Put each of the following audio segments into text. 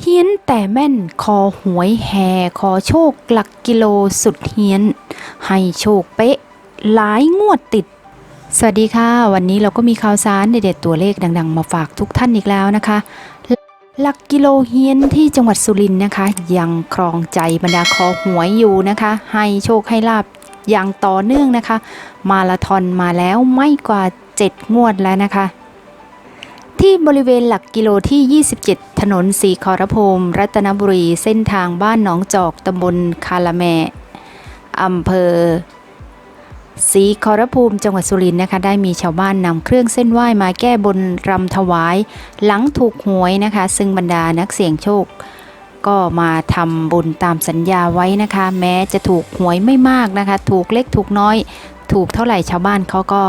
เฮี้ยนแต่แม่นคอหวยแห่ขอโชคหลักกิโลสุดเฮี้ยน ให้โชคเป๊ะ หลายงวดติด สวัสดีค่ะ วันนี้เราก็มีข่าวสารเด็ดๆตัวเลขดัง ๆ มาฝากทุกท่านอีกแล้วนะคะ หลักกิโลเฮียนที่จังหวัดสุรินทร์นะคะ ยังครองใจบรรดาคอหวยอยู่นะคะ ให้โชคให้ลาบอย่างต่อเนื่องนะคะ มาราธอนมาแล้วไม่กว่า 7 งวดแล้วนะคะ ที่บริเวณหลักกิโลที่ 27 ถนนสีขอรภูมิรัตนบุรีเส้นทางบ้านหนองจอกตำบลคาละแมอำเภอศรีขอรภูมิจังหวัดสุรินทร์นะคะ ได้มีชาวบ้านนำเครื่องเส้นไหว้มาแก้บนรำถวาย หลังถูกหวยนะคะ ซึ่งบรรดานักเสี่ยงโชค ก็มาทำบุญตามสัญญาไว้นะคะ แม้จะถูกหวยไม่มากนะคะ ถูกเล็กถูกน้อย ถูกเท่าไหร่ชาวบ้านเขาก็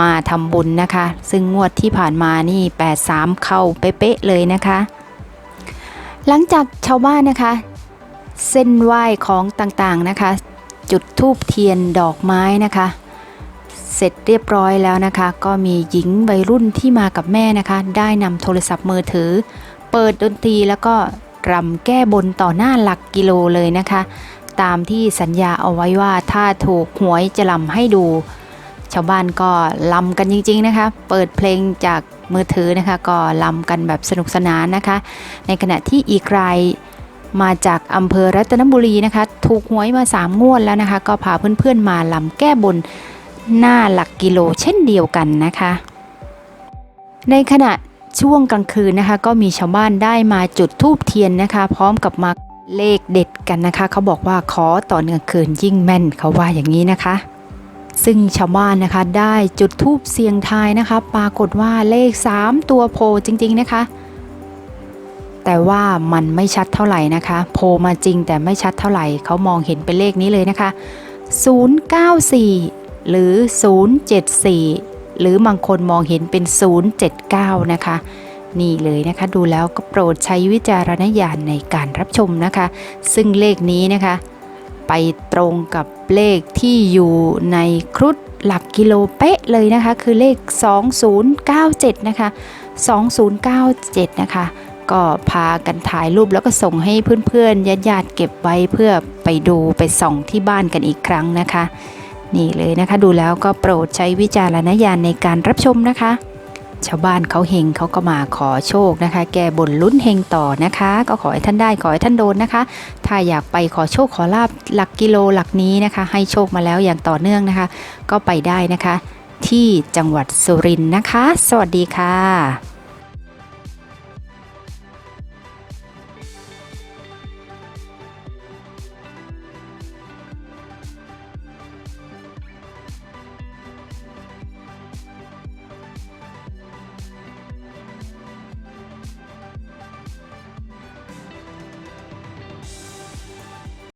มาทำบุญนะคะ ซึ่งงวดที่ผ่านมานี่ 83 เข้าเป๊ะๆเลยนะคะ หลังจากชาวบ้านนะคะ เส้นไหว้ของต่างๆนะคะ จุดธูปเทียนดอกไม้นะคะ เสร็จเรียบร้อยแล้วนะคะ ก็มีหญิงวัยรุ่นที่มากับแม่นะคะ ได้นำโทรศัพท์มือถือ เปิดดนตรีแล้วก็รำแก้บนต่อหน้าหลักกิโลเลยนะคะ ตามที่สัญญาเอาไว้ว่าถ้าถูกหวยจะลำให้ดู ชาวบ้านก็ลำกันจริง ๆนะคะ เปิดเพลงจากมือถือนะคะ ก็ลำกันแบบสนุกสนานนะคะ ในขณะที่อีกรายมาจากอำเภอรัตนบุรีนะคะ ถูกหวยมา3งวดแล้วนะคะ ก็พาเพื่อนๆมาลำแก้บนหน้าหลักกิโลเช่นเดียวกันนะคะ ในขณะช่วงกลางคืนนะคะ ก็มีชาวบ้านได้มาจุดธูปเทียนนะคะ พร้อมกับมา เลขเด็ดกันนะคะ เขาบอกว่าขอต่อเนื่องคืนยิ่งแม่นเขาว่าอย่างนี้นะคะ ซึ่งชาวบ้านนะคะได้จุดธูปเสียงทายนะคะ ปรากฏว่าเลข 3 ตัวโพจริง ๆ นะคะ แต่ว่ามันไม่ชัดเท่าไหร่นะคะ โพมาจริงแต่ไม่ชัดเท่าไหร่เขามองเห็นเป็นเลขนี้เลยนะคะ 094 หรือ 074 หรือบางคนมองเห็นเป็น 079 นะคะ นี่เลยนะคะ ดูแล้วก็โปรดใช้วิจารณญาณในการรับชมนะคะ ซึ่งเลขนี้นะคะ ไปตรงกับเลขที่อยู่ในครุฑหลักกิโลเป๊ะเลยนะคะ คือเลข 2097 นะคะ 2097 นะคะ ก็พากันถ่ายรูปแล้วก็ส่งให้เพื่อนๆญาติๆเก็บไว้เพื่อไปดูไปส่องที่บ้านกันอีกครั้งนะคะ นี่เลยนะคะดูแล้วก็โปรดใช้วิจารณญาณในการรับชมนะคะ ชาวบ้านเขาเฮงเขาก็มาขอโชคนะคะ แก้บนลุ้นเฮงต่อนะคะ ก็ขอให้ท่านได้ขอให้ท่านโดนนะคะ ถ้าอยากไปขอโชคขอลาบหลักกิโลหลักนี้นะคะ ให้โชคมาแล้วอย่างต่อเนื่องนะคะ ก็ไปได้นะคะ ที่จังหวัดสุรินทร์นะคะ สวัสดีค่ะ